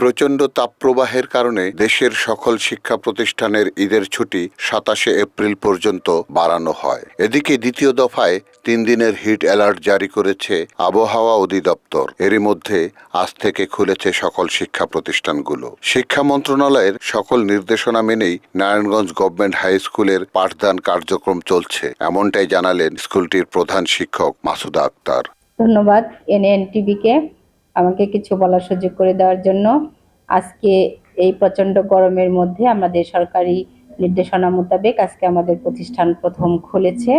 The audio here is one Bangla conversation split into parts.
প্রচণ্ড তাপপ্রবাহের কারণে দেশের সকল শিক্ষা প্রতিষ্ঠানের ঈদের ছুটি সাতাশে এপ্রিল পর্যন্ত বাড়ানো হয়। এদিকে দ্বিতীয় দফায় তিন দিনের হিট অ্যালার্ট জারি করেছে আবহাওয়া অধিদপ্তর। এরই মধ্যে আজ থেকে খুলেছে সকল শিক্ষা প্রতিষ্ঠানগুলো। শিক্ষা মন্ত্রণালয়ের সকল নির্দেশনা মেনেই নারায়ণগঞ্জ গভর্নমেন্ট হাই স্কুলের পাঠদান কার্যক্রম চলছে, এমনটাই জানালেন স্কুলটির প্রধান শিক্ষক মাসুদা আক্তার। ধন্যবাদ এনএনটিভিকে আমাকে কিছু বলার সুযোগ করে দেওয়ার জন্য। আজকে এই প্রচণ্ড গরমের মধ্যে আমাদের সরকারি নির্দেশনা মোতাবেক আজকে আমাদের প্রতিষ্ঠান প্রথম খুলেছে।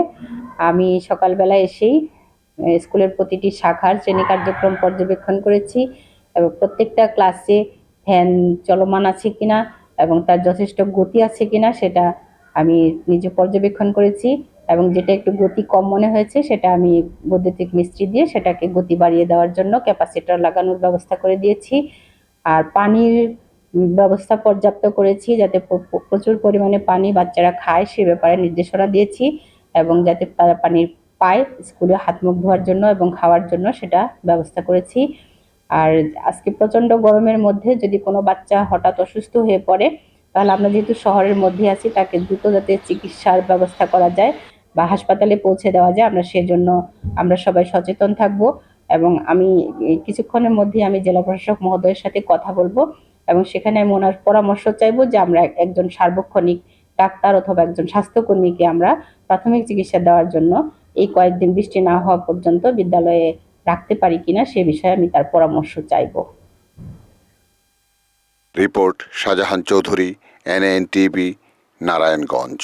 আমি সকালবেলা এসেই স্কুলের প্রতিটি শাখার শ্রেণি কার্যক্রম পর্যবেক্ষণ করেছি এবং প্রত্যেকটা ক্লাসে ফ্যান চলমান আছে কিনা এবং তার যথেষ্ট গতি আছে কিনা সেটা আমি নিজে পর্যবেক্ষণ করেছি এবং যেটা একটু গতি কম মনে হয়েছে সেটা আমি বৈদ্যুতিক মিস্ত্রি দিয়ে সেটাকে গতি বাড়িয়ে দেওয়ার জন্য ক্যাপাসিটর লাগানোর ব্যবস্থা করে দিয়েছি। আর পানির ব্যবস্থা পর্যাপ্ত করেছি যাতে প্র- প্র- প্রচুর পরিমাণে পানি বাচ্চারা খায়, সে ব্যাপারে নির্দেশনা দিয়েছি এবং যাতে তারা পানি পায়, স্কুলে হাত মুখ ধোয়ার জন্য এবং খাওয়ার জন্য সেটা ব্যবস্থা করেছি। আর আজকে প্রচণ্ড গরমের মধ্যে যদি কোনো বাচ্চা হঠাৎ অসুস্থ হয়ে পড়ে, তাহলে আমরা যেহেতু শহরের মধ্যে আছি, তাকে দ্রুত যাতে চিকিৎসার ব্যবস্থা করা যায় বা হাসপাতালে পৌঁছে দেওয়া যায়, আমরা সেজন্য আমরা সবাই সচেতন থাকব। এবং আমি, কিছুক্ষণের মধ্যেই আমি জেলা প্রশাসক মহোদয়ের সাথে কথা বলব এবং সেখানে আমি ওনার পরামর্শ চাইব যে আমরা একজন সার্বক্ষণিক ডাক্তার অথবা একজন স্বাস্থ্যকর্মীকে আমরা প্রাথমিক চিকিৎসা দেওয়ার জন্য এই কয়েকদিন বৃষ্টি না হওয়া পর্যন্ত বিদ্যালয়ে রাখতে পারি কিনা সে বিষয়ে আমি তার পরামর্শ চাইব। Report Shahjahan Chowdhury NN TV Narayanganj.